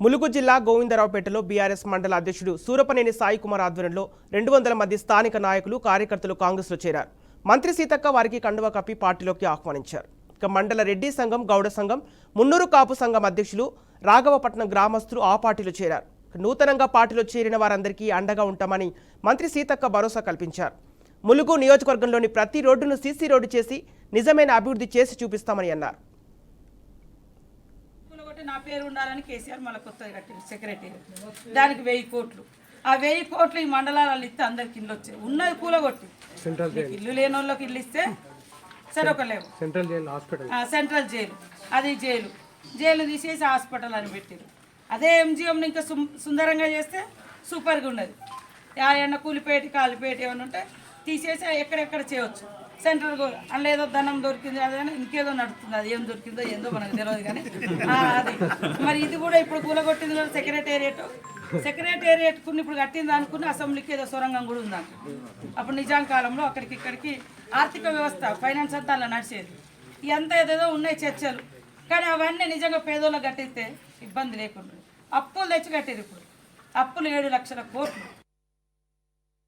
ములుగు జిల్లా గోవిందరావుపేటలో బీఆర్ఎస్ మండల అధ్యక్షుడు సూరపనేని సాయి కుమార్ ఆధ్వర్యంలో రెండు వందల మంది స్థానిక నాయకులు కార్యకర్తలు కాంగ్రెస్లో చేరారు. మంత్రి సీతక్క వారికి కండువా కప్పి పార్టీలోకి ఆహ్వానించారు. ఇక మండల రెడ్డి సంఘం గౌడ సంఘం మున్నూరు కాపు సంఘం అధ్యక్షులు రాఘవపట్నం గ్రామస్తులు ఆ పార్టీలో చేరారు. నూతనంగా పార్టీలో చేరిన వారందరికీ అండగా ఉంటామని మంత్రి సీతక్క భరోసా కల్పించారు. ములుగు నియోజకవర్గంలోని ప్రతి రోడ్డును సీసీ రోడ్డు చేసి నిజమైన అభివృద్ధి చేసి చూపిస్తామని అన్నారు. నా పేరు ఉండాలని కేసీఆర్ మళ్ళీ కొత్తగా కట్టింది సెక్రటరీ దానికి వెయ్యి కోట్లు. ఆ వెయ్యి కోట్లు ఈ మండలాలలో ఇస్తే అందరికి ఇల్లు వచ్చాయి ఉన్నది కూలగొట్టి. ఇల్లు లేని వాళ్ళకి ఇల్లు ఇస్తే సరే ఒక లేవు central jail hospital central jail అది జైలు. జైలు తీసేసి హాస్పిటల్ అని పెట్టారు అదే ఎంజిఎంని ఇంకా సుందరంగా చేస్తే సూపర్గా ఉన్నది. ఏమన్నా కూలిపేట కాలిపేట ఏమైనా ఉంటే తీసేసి ఎక్కడెక్కడ చేయవచ్చు సెంట్రల్ అందులో ఏదో ధనం దొరికింది అది ఇంకేదో నడుస్తుంది అది ఏం దొరికిందో ఏందో మనకు తెలియదు కానీ. అది. మరి ఇది కూడా ఇప్పుడు కూలగొట్టింది కూడా సెక్రటేరియట్. సెక్రటేరియట్ కొన్ని ఇప్పుడు కట్టింది అనుకుని అసెంబ్లీకి ఏదో సొరంగం కూడా ఉందంట. అప్పుడు నిజాం కాలంలో అక్కడికి ఇక్కడికి ఆర్థిక వ్యవస్థ ఫైనాన్స్ అంతా అలా నడిచేది. ఎంత ఏదేదో ఉన్నాయి చర్చలు. కానీ అవన్నీ నిజంగా పేదోళ్ళకి కట్టిస్తే ఇబ్బంది లేకుండా. అప్పులు తెచ్చి కట్టారు ఇప్పుడు. అప్పులు ఏడు లక్షల కోట్లు.